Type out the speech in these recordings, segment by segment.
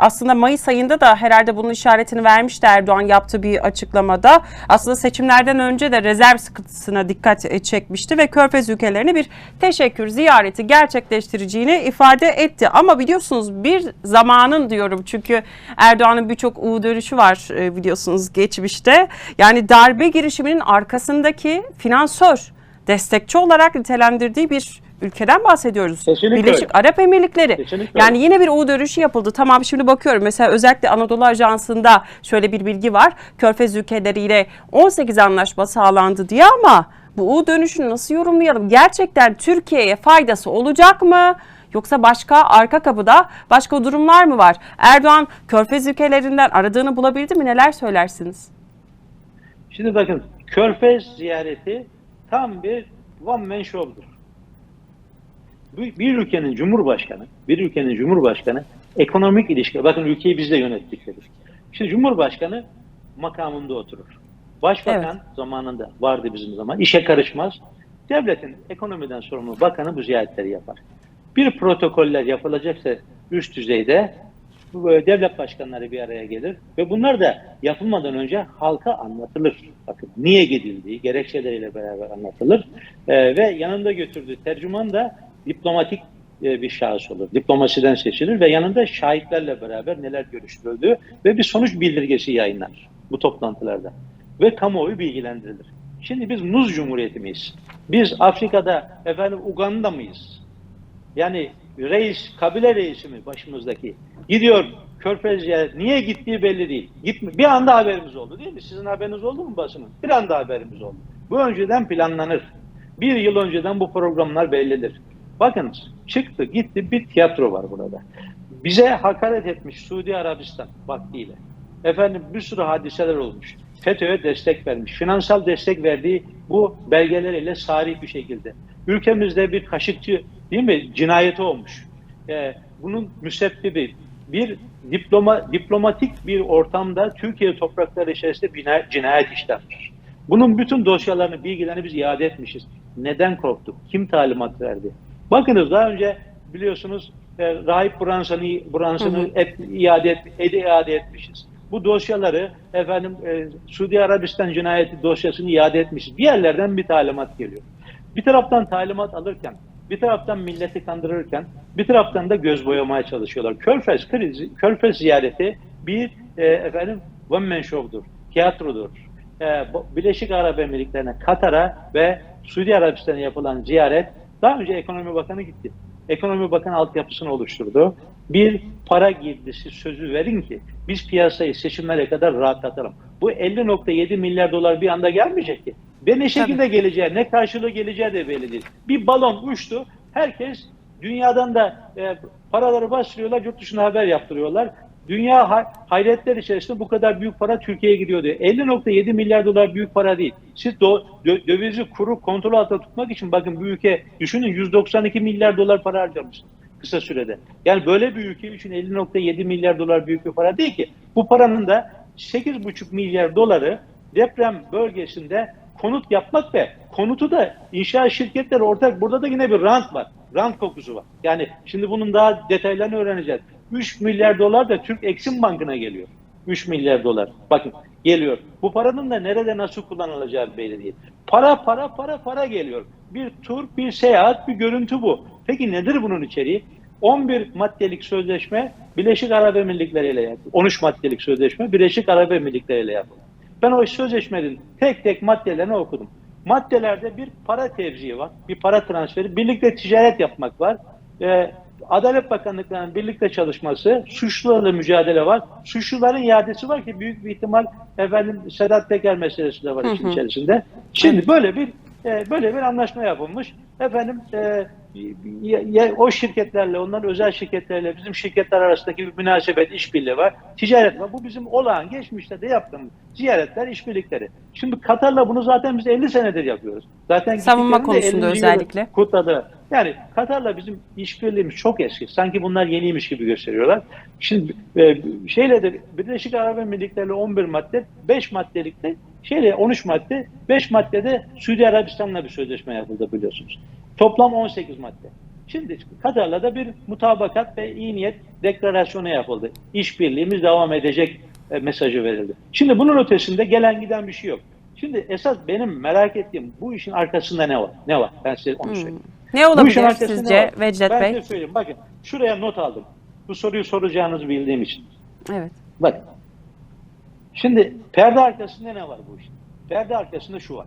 aslında Mayıs ayında da herhalde bunun işaretini vermişti Erdoğan yaptığı bir açıklamada. Aslında seçimlerden önce de rezerv sıkıntısına dikkat e, çekmişti ve Körfez ülkelerine bir teşekkür ziyareti gerçekleştireceğini ifade etti. Ama biliyorsunuz bir zamanın diyorum çünkü Erdoğan'ın birçok U dönüşü var e, biliyorsunuz geçmişte. Yani darbe girişiminin arkasındaki finansör, destekçi olarak nitelendirdiği bir ülkeden bahsediyoruz. Kesinlikle Birleşik öyle. Arap Emirlikleri. Kesinlikle yani yine bir U dönüşü yapıldı. Tamam şimdi bakıyorum mesela özellikle Anadolu Ajansı'nda şöyle bir bilgi var. Körfez ülkeleriyle 18 anlaşma sağlandı diye ama bu U dönüşünü nasıl yorumlayalım? Gerçekten Türkiye'ye faydası olacak mı? Yoksa başka arka kapıda başka durumlar mı var? Erdoğan Körfez ülkelerinden aradığını bulabildi mi? Neler söylersiniz? Şimdi bakın Körfez ziyareti tam bir one man show'dur. Bir, ülkenin cumhurbaşkanı, bir ülkenin cumhurbaşkanı ekonomik ilişki, bakın ülkeyi biz de yönettik dedik. Şimdi cumhurbaşkanı makamında oturur. Başbakan zamanında vardı bizim zaman, işe karışmaz. Devletin ekonomiden sorumlu bakanı bu ziyaretleri yapar. Bir protokoller yapılacaksa üst düzeyde bu böyle devlet başkanları bir araya gelir ve bunlar da yapılmadan önce halka anlatılır. Bakın niye gidildiği gerekçeleriyle beraber anlatılır Ee, ve yanında götürdüğü tercüman da diplomatik e, bir şahıs olur. Diplomasiden seçilir ve yanında şahitlerle beraber neler görüştürüldüğü ve bir sonuç bildirgesi yayınlanır bu toplantılarda ve kamuoyu bilgilendirilir. Şimdi biz Muz Cumhuriyeti miyiz? Biz Afrika'da efendim Uganda mıyız? Yani reis, kabile reisi mi başımızdaki? Gidiyor Körfez ziyaret. Niye gittiği belli değil. Gitme. Bir anda haberimiz oldu değil mi? Sizin haberiniz oldu mu basının? Bir anda haberimiz oldu. Bu önceden planlanır. Bir yıl önceden bu programlar bellidir. Bakınız çıktı gitti bir tiyatro var burada. Bize hakaret etmiş Suudi Arabistan vaktiyle. Efendim bir sürü hadiseler olmuş. FETÖ'ye destek vermiş. Finansal destek verdiği bu belgeleriyle sarih bir şekilde. Ülkemizde bir kaşıkçı değil mi cinayeti olmuş. Ee, bunun müsebbibi bir diploma diplomatik bir ortamda Türkiye toprakları içerisinde bina, cinayet işlenmiş. Bunun bütün dosyalarını, bilgilerini biz iade etmişiz. Neden korktuk? Kim talimat verdi? Bakınız daha önce biliyorsunuz e, Rahip Branson'ı Branson'ı et, iade, et, ede iade etmişiz. Bu dosyaları efendim e, Suudi Arabistan cinayeti dosyasını iade etmişiz. Bir yerlerden bir talimat geliyor. Bir taraftan talimat alırken, bir taraftan milleti kandırırken, bir taraftan da göz boyamaya çalışıyorlar. Körfez krizi, Körfez ziyareti bir e, efendim one man show'dur, tiyatrodur. E, Birleşik Arap Emirlikleri'ne, Katar'a ve Suudi Arabistan'a yapılan ziyaret daha önce Ekonomi Bakanı gitti. Ekonomi Bakanı altyapısını oluşturdu. Bir para girdisi sözü verin ki biz piyasayı seçimlere kadar rahatlatalım. Bu 50.7 milyar dolar bir anda gelmeyecek ki. Ve ne şekilde geleceği, ne karşılığı geleceği de belli değil. Bir balon uçtu. Herkes dünyadan da e, paraları bastırıyorlar, yurt dışına haber yaptırıyorlar. Dünya hay- hayretler içerisinde bu kadar büyük para Türkiye'ye gidiyor diyor. 50.7 milyar dolar büyük para değil. Siz do- dö- dövizi kuru kontrol altında tutmak için bakın bu ülke düşünün 192 milyar dolar para harcamış kısa sürede. Yani böyle bir ülke için 50.7 milyar dolar büyük bir para değil ki. Bu paranın da 8,5 milyar doları deprem bölgesinde konut yapmak ve konutu da inşaat şirketleri ortak. Burada da yine bir rant var. Rant kokusu var. Yani şimdi bunun daha detaylarını öğreneceğiz. 3 milyar dolar da Türk Eksim Bankı'na geliyor. 3 milyar dolar. Bakın geliyor. Bu paranın da nerede nasıl kullanılacağı belli değil. Para para para para geliyor. Bir tur, bir seyahat, bir görüntü bu. Peki nedir bunun içeriği? 11 maddelik sözleşme Birleşik Arap Emirlikleri ile yapıldı. 13 maddelik sözleşme Birleşik Arap Emirlikleri ile yapıldı. Ben o sözleşmenin tek tek maddelerini okudum. Maddelerde bir para tevziği var, bir para transferi, birlikte ticaret yapmak var. Ee, Adalet Bakanlıklarının birlikte çalışması, suçlularla mücadele var. Suçluların iadesi var ki büyük bir ihtimal efendim Sedat Peker meselesi de var işin içerisinde. Şimdi böyle bir e, böyle bir anlaşma yapılmış. Efendim e, ya- ya- o şirketlerle, onların özel şirketlerle bizim şirketler arasındaki bir münasebet, işbirliği var. Ticaret var. Bu bizim olağan geçmişte de yaptığımız ziyaretler, işbirlikleri. Şimdi Katar'la bunu zaten biz 50 senedir yapıyoruz. Zaten Savunma konusunda 50. yılı özellikle. Kutladı. Yani Katar'la bizim işbirliğimiz çok eski. Sanki bunlar yeniymiş gibi gösteriyorlar. Şimdi e, şeyle de Birleşik Arap Emirlikleri'yle 11 madde, 5 maddelikte şeyle 13 madde, 5 maddede Suudi Arabistan'la bir sözleşme yapıldı biliyorsunuz. Toplam 18 madde. Şimdi Katar'la da bir mutabakat ve iyi niyet deklarasyonu yapıldı. İşbirliğimiz devam edecek e, mesajı verildi. Şimdi bunun ötesinde gelen giden bir şey yok. Şimdi esas benim merak ettiğim bu işin arkasında ne var? Ne var? Ben size onu söyleyeyim. Ne Bu işin olabilir ne sizce? Vecdet ben Bey? size söyleyeyim. Bakın şuraya not aldım. Bu soruyu soracağınızı bildiğim için. Evet. Bakın. Şimdi perde arkasında ne var bu işin? Perde arkasında şu var.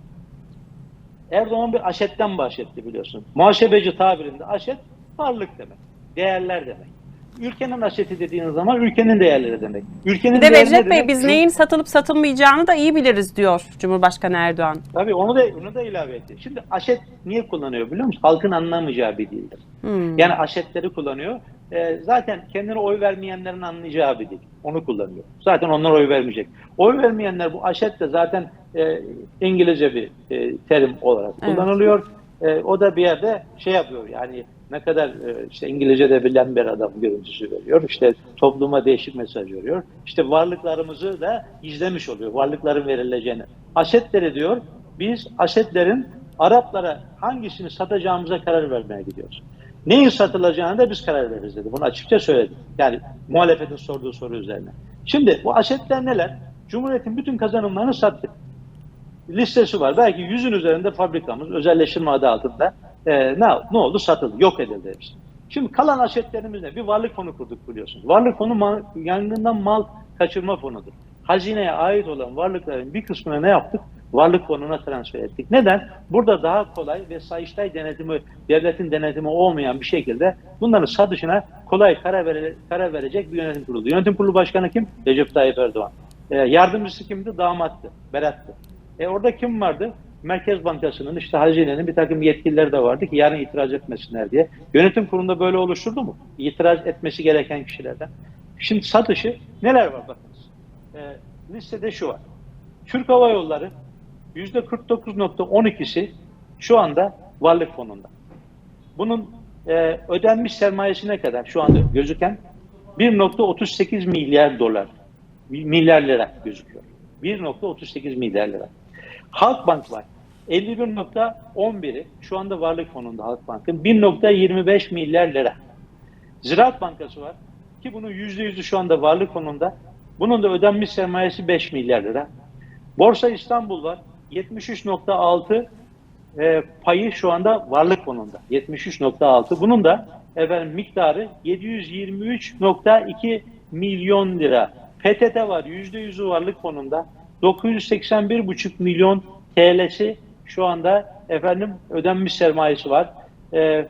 Erdoğan bir aşetten bahsetti biliyorsun. Muhasebeci tabirinde aşet varlık demek. Değerler demek. Ülkenin aşeti dediğiniz zaman ülkenin değerleri demek. Ülkenin Bir de Vecdet Bey demek biz neyin satılıp satılmayacağını da iyi biliriz diyor Cumhurbaşkanı Erdoğan. Tabii onu da onu da ilave etti. Şimdi aşet niye kullanıyor biliyor musun? Halkın anlamayacağı bir dildir. Hmm. Yani aşetleri kullanıyor. Ee, zaten kendine oy vermeyenlerin anlayacağı bir dil. Onu kullanıyor. Zaten onlar oy vermeyecek. Oy vermeyenler bu aşet de zaten e, İngilizce bir e, terim olarak Evet. kullanılıyor. E, o da bir yerde şey yapıyor yani ne kadar e, işte İngilizce de bilen bir adam görüntüsü veriyor. İşte topluma değişik mesaj veriyor. İşte varlıklarımızı da izlemiş oluyor. Varlıkların verileceğini. Asetleri diyor biz asetlerin Araplara hangisini satacağımıza karar vermeye gidiyoruz. Neyin satılacağını da biz karar veririz dedi. Bunu açıkça söyledi. Yani muhalefetin sorduğu soru üzerine. Şimdi bu asetler neler? Cumhuriyetin bütün kazanımlarını sattık. Listesi var. Belki yüzün üzerinde fabrikamız özelleştirme adı altında e, ne, ne oldu? Satıldı. Yok edildi hepsi. Şimdi kalan asetlerimiz ne? Bir varlık fonu kurduk biliyorsunuz. Varlık fonu mal, yangından mal kaçırma fonudur. Hazineye ait olan varlıkların bir kısmını ne yaptık? Varlık fonuna transfer ettik. Neden? Burada daha kolay ve Sayıştay denetimi, devletin denetimi olmayan bir şekilde bunların satışına kolay karar, vere, karar verecek bir yönetim kurulu. Yönetim kurulu başkanı kim? Recep Tayyip Erdoğan. E, yardımcısı kimdi? Damattı. Berat'tı. E, orada kim vardı? Merkez Bankası'nın işte hazinenin bir takım yetkilileri de vardı ki yarın itiraz etmesinler diye. Yönetim kurulunda böyle oluşturdu mu? İtiraz etmesi gereken kişilerden. Şimdi satışı neler var bakınız. E, listede şu var. Türk Hava Yolları %49.12'si şu anda varlık fonunda. Bunun e, ödenmiş sermayesi ne kadar şu anda gözüken? 1.38 milyar dolar. Milyar lira gözüküyor. 1.38 milyar lira. Halkbank var. 51.11'i şu anda varlık fonunda Halkbank'ın 1.25 milyar lira. Ziraat Bankası var ki bunun %100'ü şu anda varlık fonunda. Bunun da ödenmiş sermayesi 5 milyar lira. Borsa İstanbul var. 73.6 e, payı şu anda varlık fonunda. 73.6. Bunun da efendim miktarı 723.2 milyon lira. PTT var. %100'ü varlık fonunda. 981,5 milyon TL'si şu anda efendim ödenmiş sermayesi var. E,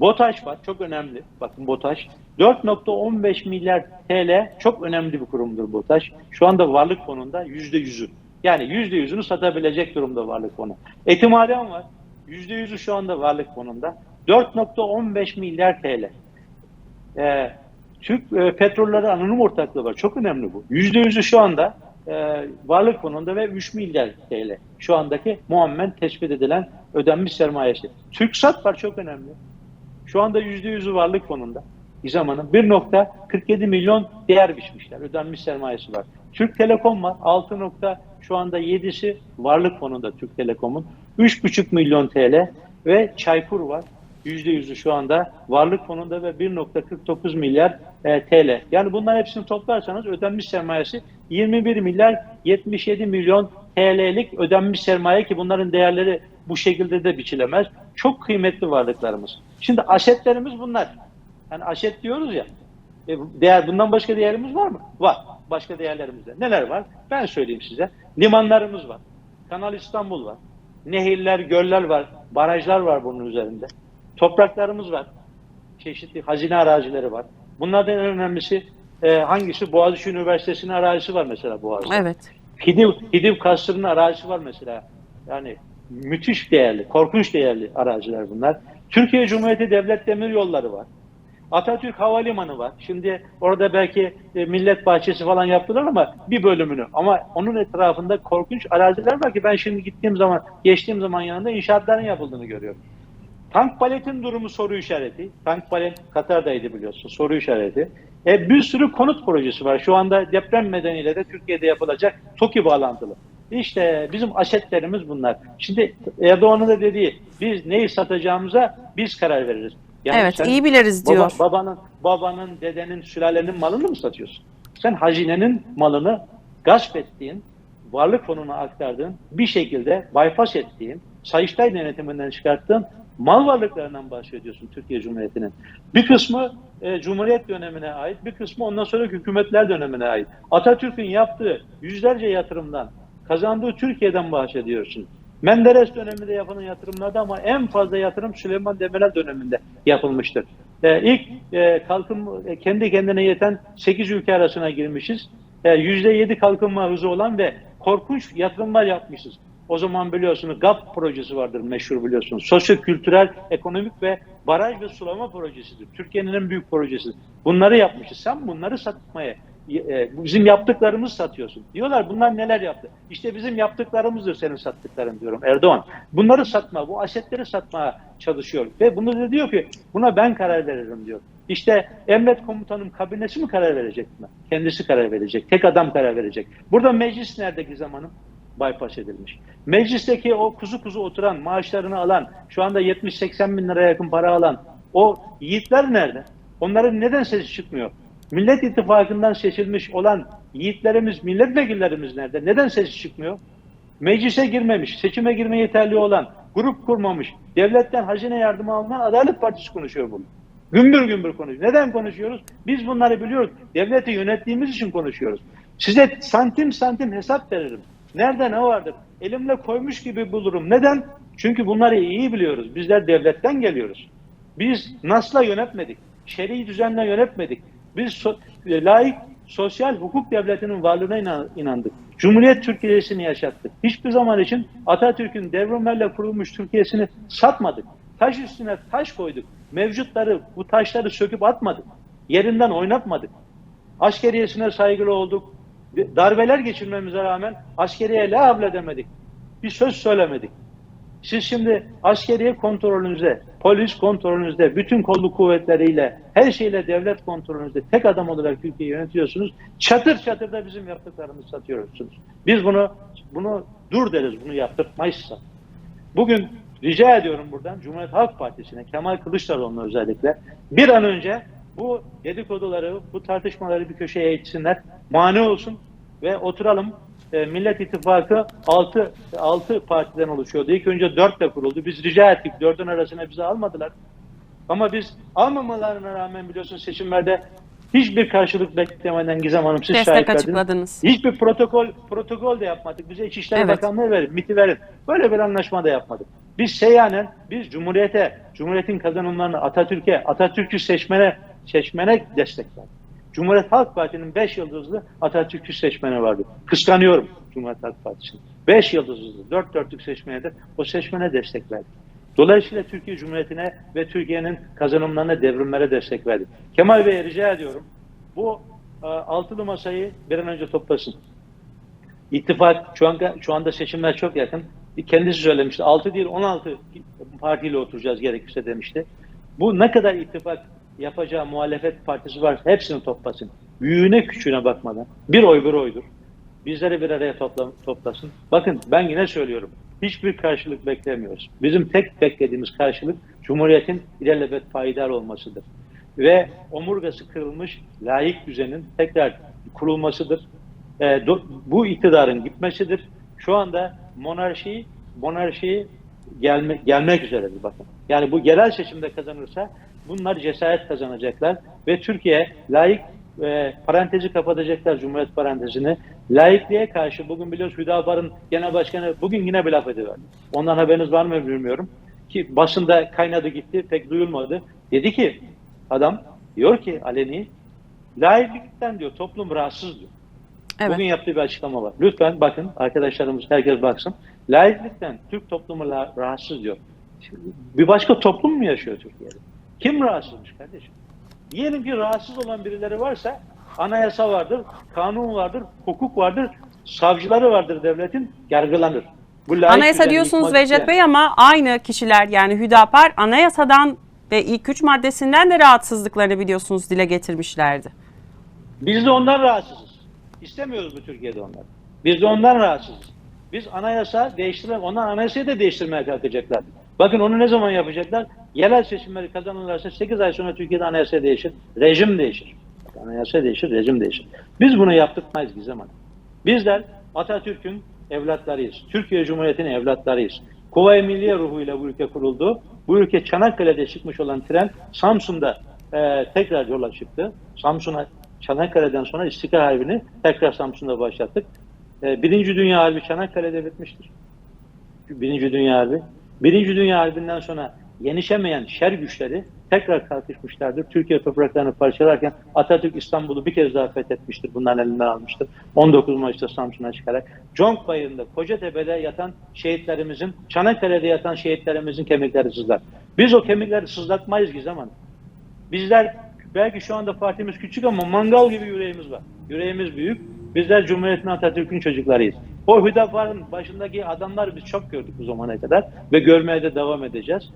BOTAŞ var. Çok önemli. Bakın BOTAŞ. 4.15 milyar TL çok önemli bir kurumdur BOTAŞ. Şu anda varlık fonunda %100'ü. Yani %100'ünü satabilecek durumda varlık fonu. Etimalen var. %100'ü şu anda varlık fonunda. 4.15 milyar TL. Ee, Türk e, Petrolleri Anonim Ortaklığı var. Çok önemli bu. %100'ü şu anda e, varlık fonunda ve 3 milyar TL. Şu andaki muammen tespit edilen ödenmiş sermayesi. TürkSat var çok önemli. Şu anda %100'ü varlık fonunda. İzaman'ın 1.47 milyon değer biçmişler. Ödenmiş sermayesi var. Türk Telekom var. 6. Nokta, şu anda 7'si varlık fonunda Türk Telekom'un. 3.5 milyon TL ve Çaykur var. %100'ü şu anda varlık fonunda ve 1.49 milyar e, TL. Yani bunların hepsini toplarsanız ödenmiş sermayesi 21 milyar 77 milyon TL'lik ödenmiş sermaye ki bunların değerleri bu şekilde de biçilemez. Çok kıymetli varlıklarımız. Şimdi asetlerimiz bunlar. Hani aşet diyoruz ya. E, değer bundan başka değerimiz var mı? Var. Başka değerlerimiz de. Neler var? Ben söyleyeyim size. Limanlarımız var. Kanal İstanbul var. Nehirler, göller var. Barajlar var bunun üzerinde. Topraklarımız var. Çeşitli hazine arazileri var. Bunlardan en önemlisi e, hangisi? Boğaziçi Üniversitesi'nin arazisi var mesela Boğaz'da. Evet. Hidiv, Hidiv Kasrı'nın arazisi var mesela. Yani müthiş değerli, korkunç değerli araziler bunlar. Türkiye Cumhuriyeti Devlet Demir Yolları var. Atatürk Havalimanı var. Şimdi orada belki e, millet bahçesi falan yaptılar ama bir bölümünü. Ama onun etrafında korkunç araziler var ki ben şimdi gittiğim zaman, geçtiğim zaman yanında inşaatların yapıldığını görüyorum. Tank paletin durumu soru işareti. Tank palet Katar'daydı biliyorsun soru işareti. E, bir sürü konut projesi var. Şu anda deprem nedeniyle de Türkiye'de yapılacak TOKİ bağlantılı. İşte bizim asetlerimiz bunlar. Şimdi Erdoğan'ın da dediği biz neyi satacağımıza biz karar veririz. Evet sen iyi biliriz baba- diyor. babanın, babanın, dedenin, sülalenin malını mı satıyorsun? Sen hazinenin malını gasp ettiğin, varlık fonuna aktardığın, bir şekilde bypass ettiğin, Sayıştay denetiminden çıkarttığın mal varlıklarından bahsediyorsun Türkiye Cumhuriyeti'nin. Bir kısmı e, Cumhuriyet dönemine ait, bir kısmı ondan sonraki hükümetler dönemine ait. Atatürk'ün yaptığı yüzlerce yatırımdan, kazandığı Türkiye'den bahsediyorsun. Menderes döneminde yapılan yatırımlarda ama en fazla yatırım Süleyman Demirel döneminde yapılmıştır. E, ilk e, kalkınma, e, kendi kendine yeten 8 ülke arasına girmişiz. E, %7 kalkınma hızı olan ve korkunç yatırımlar yapmışız. O zaman biliyorsunuz GAP projesi vardır meşhur biliyorsunuz. Sosyo-kültürel, ekonomik ve baraj ve sulama projesidir. Türkiye'nin en büyük projesidir. Bunları yapmışız. Sen bunları satmaya, e, bizim yaptıklarımızı satıyorsun. Diyorlar bunlar neler yaptı? İşte bizim yaptıklarımızdır senin sattıkların diyorum Erdoğan. Bunları satma, bu asetleri satmaya çalışıyor. Ve bunu da diyor ki buna ben karar veririm diyor. İşte emret komutanım kabinesi mi karar verecek mi? Kendisi karar verecek. Tek adam karar verecek. Burada meclis nerede Gizem Hanım? bypass edilmiş. Meclisteki o kuzu kuzu oturan, maaşlarını alan, şu anda 70-80 bin liraya yakın para alan o yiğitler nerede? Onların neden sesi çıkmıyor? Millet İttifakı'ndan seçilmiş olan yiğitlerimiz, milletvekillerimiz nerede? Neden sesi çıkmıyor? Meclise girmemiş, seçime girme yeterli olan, grup kurmamış, devletten hazine yardımı alınan Adalet Partisi konuşuyor bunu. Gümbür gümbür konuşuyor. Neden konuşuyoruz? Biz bunları biliyoruz. Devleti yönettiğimiz için konuşuyoruz. Size santim santim hesap veririm. Nerede ne vardır? Elimle koymuş gibi bulurum. Neden? Çünkü bunları iyi biliyoruz. Bizler devletten geliyoruz. Biz NAS'la yönetmedik. Şer'i düzenle yönetmedik. Biz so- e, layık sosyal hukuk devletinin varlığına inan- inandık. Cumhuriyet Türkiye'sini yaşattık. Hiçbir zaman için Atatürk'ün devrimlerle kurulmuş Türkiye'sini satmadık. Taş üstüne taş koyduk. Mevcutları, bu taşları söküp atmadık. Yerinden oynatmadık. Askeriyesine saygılı olduk. Darbeler geçirmemize rağmen askeriye la demedik. Bir söz söylemedik. Siz şimdi askeriye kontrolünüzde, polis kontrolünüzde, bütün kolluk kuvvetleriyle, her şeyle devlet kontrolünüzde tek adam olarak Türkiye'yi yönetiyorsunuz. Çatır çatır da bizim yaptıklarımızı satıyorsunuz. Biz bunu bunu dur deriz, bunu yaptırtmayız. Bugün rica ediyorum buradan Cumhuriyet Halk Partisi'ne, Kemal Kılıçdaroğlu'na özellikle bir an önce bu dedikoduları, bu tartışmaları bir köşeye itsinler, mani olsun ve oturalım. E, Millet İttifakı 6, 6 partiden oluşuyordu. İlk önce 4 de kuruldu. Biz rica ettik. 4'ün arasına bizi almadılar. Ama biz almamalarına rağmen biliyorsun seçimlerde hiçbir karşılık beklemeden Gizem Hanım siz Destek şahit verdiniz. açıkladınız. Hiçbir protokol protokol de yapmadık. Bize İçişleri Evet. Bakanlığı verin, MIT'i verin. Böyle bir anlaşma da yapmadık. Biz seyyanen, biz Cumhuriyete, Cumhuriyetin kazanımlarını Atatürk'e, Atatürk'ü seçmene, seçmene destek verdik. Cumhuriyet Halk Partisi'nin 5 yıldızlı Atatürk'ü seçmeni vardı. Kıskanıyorum Cumhuriyet Halk Partisi'ni. 5 yıldızlı, 4 dörtlük seçmene de o seçmene destek verdik. Dolayısıyla Türkiye Cumhuriyeti'ne ve Türkiye'nin kazanımlarına, devrimlere destek verdik. Kemal Bey'e rica ediyorum. Bu e, altılı masayı bir an önce toplasın. İttifak şu anda şu anda seçimler çok yakın. Kendisi söylemişti. 6 değil 16 partiyle oturacağız gerekirse demişti. Bu ne kadar ittifak yapacağı muhalefet partisi var hepsini toplasın. Büyüğüne küçüğüne bakmadan. Bir oy bir oydur. Bizleri bir araya topla, toplasın. Bakın ben yine söylüyorum. Hiçbir karşılık beklemiyoruz. Bizim tek beklediğimiz karşılık Cumhuriyet'in ilelebet payidar olmasıdır. Ve omurgası kırılmış layık düzenin tekrar kurulmasıdır. E, bu iktidarın gitmesidir. Şu anda monarşi monarşi gelme, gelmek üzeredir bakın. Yani bu yerel seçimde kazanırsa bunlar cesaret kazanacaklar ve Türkiye layık e, parantezi kapatacaklar Cumhuriyet parantezini. Laikliğe karşı bugün biliyoruz Hüdapar'ın genel başkanı bugün yine bir laf ediverdi. Ondan haberiniz var mı bilmiyorum. Ki basında kaynadı gitti pek duyulmadı. Dedi ki adam diyor ki aleni laiklikten diyor toplum rahatsız diyor. Evet. Bugün yaptığı bir açıklama var. Lütfen bakın arkadaşlarımız herkes baksın. Laiklikten Türk toplumu rahatsız diyor. Şimdi Bir başka toplum mu yaşıyor Türkiye'de? Kim rahatsızmış kardeşim? Diyelim ki rahatsız olan birileri varsa anayasa vardır, kanun vardır, hukuk vardır, savcıları vardır devletin, yargılanır. Bu Anayasa diyorsunuz isteyen- Bey ama aynı kişiler yani Hüdapar anayasadan ve ilk üç maddesinden de rahatsızlıklarını biliyorsunuz dile getirmişlerdi. Biz de ondan rahatsızız. İstemiyoruz bu Türkiye'de onları. Biz de ondan rahatsızız. Biz anayasa değiştirme, onlar anayasayı da değiştirmeye kalkacaklar. Bakın onu ne zaman yapacaklar? Yerel seçimleri kazanırlarsa 8 ay sonra Türkiye'de anayasa değişir, rejim değişir. Anayasa değişir, rejim değişir. Biz bunu yaptırmayız Gizem Hanım. Bizler Atatürk'ün evlatlarıyız. Türkiye Cumhuriyeti'nin evlatlarıyız. Kuvayi Milliye ruhuyla bu ülke kuruldu. Bu ülke Çanakkale'de çıkmış olan tren Samsun'da e, tekrar yola çıktı. Samsun'a Çanakkale'den sonra İstiklal Harbi'ni tekrar Samsun'da başlattık. E, Birinci Dünya Harbi Çanakkale'de bitmiştir. Birinci Dünya Harbi. Birinci Dünya Harbi'nden sonra yenişemeyen şer güçleri tekrar kalkışmışlardır. Türkiye topraklarını parçalarken Atatürk İstanbul'u bir kez daha fethetmiştir. Bunların elinden almıştır. 19 Mayıs'ta Samsun'a çıkarak. Conk Bayırı'nda, Kocatepe'de yatan şehitlerimizin, Çanakkale'de yatan şehitlerimizin kemikleri sızlar. Biz o kemikleri sızlatmayız Gizem Hanım. Bizler belki şu anda partimiz küçük ama mangal gibi yüreğimiz var. Yüreğimiz büyük. Bizler Cumhuriyet'in Atatürk'ün çocuklarıyız. O Hüdapar'ın başındaki adamlar biz çok gördük bu zamana kadar ve görmeye de devam edeceğiz.